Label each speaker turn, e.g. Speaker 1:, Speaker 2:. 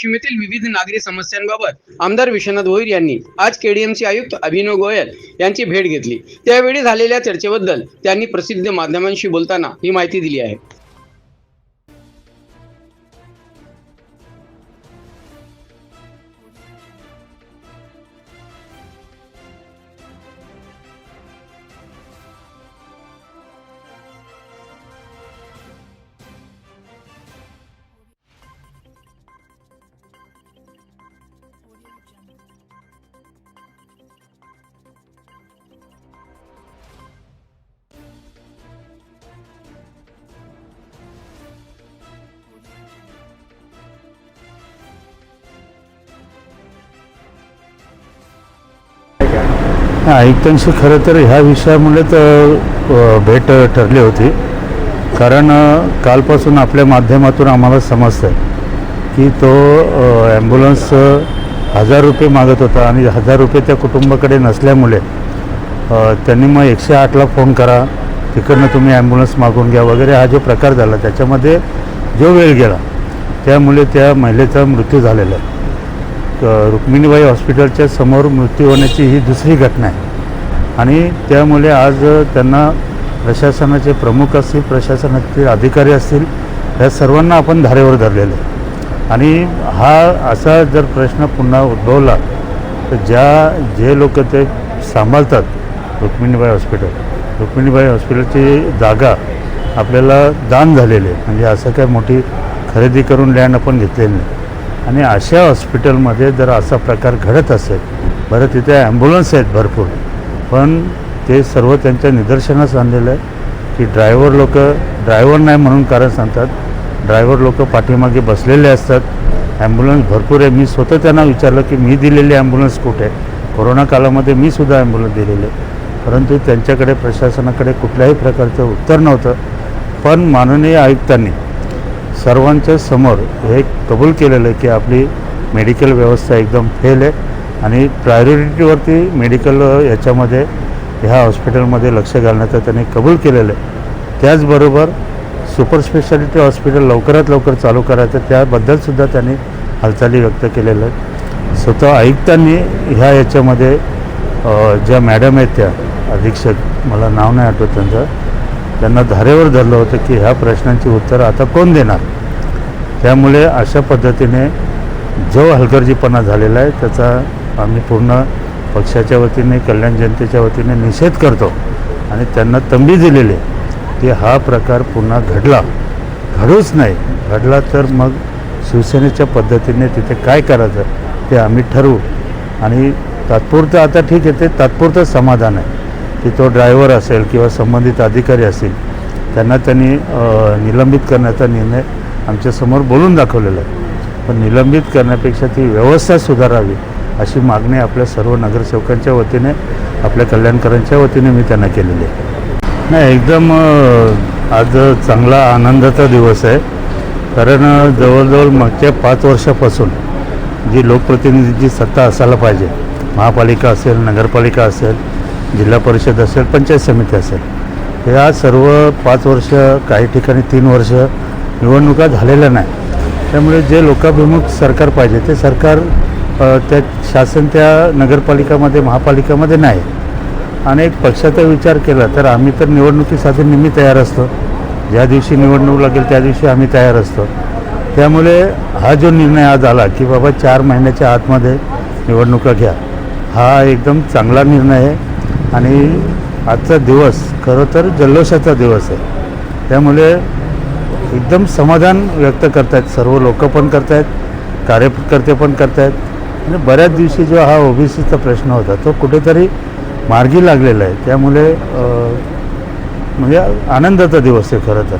Speaker 1: वाशिम येथील विविध नागरी समस्यांबाबत आमदार विश्वनाथ भोईर यांनी आज केडीएमसी आयुक्त अभिनव गोयल यांची भेट घेतली. त्यावेळी झालेल्या चर्चेबद्दल त्यांनी प्रसिद्ध माध्यमांशी बोलताना ही माहिती दिली आहे.
Speaker 2: आयुक्तांशी खरं तर ह्या विषयामुळे तर भेट ठरली होती. कारण कालपासून आपल्या माध्यमातून आम्हाला समजतं आहे की तो ॲम्ब्युलन्स हजार रुपये मागत होता आणि हजार रुपये त्या कुटुंबाकडे नसल्यामुळे त्यांनी मग एकशे आठला फोन करा तिकडनं तुम्ही ॲम्ब्युलन्स मागून घ्या वगैरे हा जो प्रकार झाला त्याच्यामध्ये जो वेळ गेला त्यामुळे त्या महिलेचा मृत्यू झालेला आहे. रुक्मिणीबाई हॉस्पिटलच्या समोर मृत्यू होण्याची ही दुसरी घटना आहे. आणि त्यामुळे आज त्यांना प्रशासनाचे प्रमुख असतील प्रशासनाचे अधिकारी असतील या सर्वांना आपण धारेवर धरलेलं आहे. आणि हा असा जर प्रश्न पुन्हा उद्भवला तर ज्या जे लोक ते सांभाळतात रुक्मिणीबाई हॉस्पिटल रुक्मिणीबाई हॉस्पिटलची जागा आपल्याला दान झालेली आहे. म्हणजे असं काय मोठी खरेदी करून लँड आपण घेतलेली नाही. आणि अशा हॉस्पिटलमध्ये जर असा प्रकार घडत असेल बरं तिथे ॲम्ब्युलन्स आहेत भरपूर पण ते सर्व त्यांच्या निदर्शनास आणलेलं आहे की ड्रायव्हर लोक ड्रायव्हर नाही म्हणून कारण सांगतात ड्रायव्हर लोक पाठीमागे बसलेले असतात. ॲम्ब्युलन्स भरपूर आहे. मी स्वतः त्यांना विचारलं की मी दिलेली ॲम्ब्युलन्स कुठे आहे? कोरोना काळामध्ये मी सुद्धा ॲम्ब्युलन्स दिलेली आहे. परंतु त्यांच्याकडे प्रशासनाकडे कुठल्याही प्रकारचं उत्तर नव्हतं. पण माननीय आयुक्तांनी सर्वांच्या समोर हे कबूल केलेलं आहे की आपली मेडिकल व्यवस्था एकदम फेल आहे. आणि प्रायोरिटीवरती मेडिकल याच्यामध्ये ह्या हॉस्पिटलमध्ये लक्ष घालण्याचं त्यांनी कबूल केलेलं आहे. त्याचबरोबर सुपर स्पेशालिटी हॉस्पिटल लवकरात लवकर चालू करायचं त्याबद्दलसुद्धा त्यांनी हालचाली व्यक्त केलेलं आहे स्वतः आयुक्तांनी ह्या याच्यामध्ये ज्या मॅडम आहेत त्या अधीक्षक मला नाव नाही आठवत त्यांचं त्यांना धारेवर धरलं होतं की ह्या प्रश्नांची उत्तरं आता कोण देणार? त्यामुळे अशा पद्धतीने जो हलगर्जीपणा झालेला आहे त्याचा आम्ही पूर्ण पक्षाच्या वतीने कल्याण जनतेच्या वतीने निषेध करतो. आणि त्यांना तंबी दिलेली की हा प्रकार पुन्हा घडला. घडूच नाही. घडला तर मग शिवसेनेच्या पद्धतीने तिथे काय करायचं ते आम्ही ठरवू. आणि तात्पुरतं आता ठीक आहे ते तात्पुरतं समाधान आहे. की तो ड्रायव्हर असेल किंवा संबंधित अधिकारी असतील त्यांना त्यांनी निलंबित करण्याचा निर्णय आमच्यासमोर बोलून दाखवलेला आहे. पण निलंबित करण्यापेक्षा ती व्यवस्था सुधारावी अशी मागणी आपल्या सर्व नगरसेवकांच्या वतीने आपल्या कल्याणकरांच्या वतीने मी त्यांना केलेली आहे. नाही एकदम आज चांगला आनंदाचा दिवस आहे. कारण जवळजवळ मागच्या पाच वर्षापासून जी लोकप्रतिनिधीची सत्ता असायला पाहिजे महापालिका असेल नगरपालिका असेल जिल्हा परिषद असेल पंचायत समिती असेल या सर्व पाच वर्ष काही ठिकाणी तीन वर्ष निवडणुका झालेल्या नाही. त्यामुळे जे लोकाभिमुख सरकार पाहिजे ते सरकार त्या शासन त्या नगरपालिकामध्ये महापालिकामध्ये नाही. आणि एक पक्षाचा विचार केला तर आम्ही तर निवडणुकीसाठी नेहमी तयार असतो. ज्या दिवशी निवडणूक लागेल त्या दिवशी आम्ही तयार असतो. त्यामुळे हा जो निर्णय आज आला की बाबा चार महिन्याच्या आतमध्ये निवडणुका घ्या हा एकदम चांगला निर्णय आहे. आणि आजचा दिवस खरं तर जल्लोषाचा दिवस आहे. त्यामुळे एकदम समाधान व्यक्त करतायत सर्व लोक पण करतायत कार्यकर्ते पण करतायत. आणि बऱ्याच दिवशी जो हा ओबीसीचा प्रश्न होता तो कुठेतरी मार्गी लागलेला आहे. त्यामुळे म्हणजे आनंदाचा दिवस आहे खरं तर.